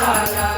সারা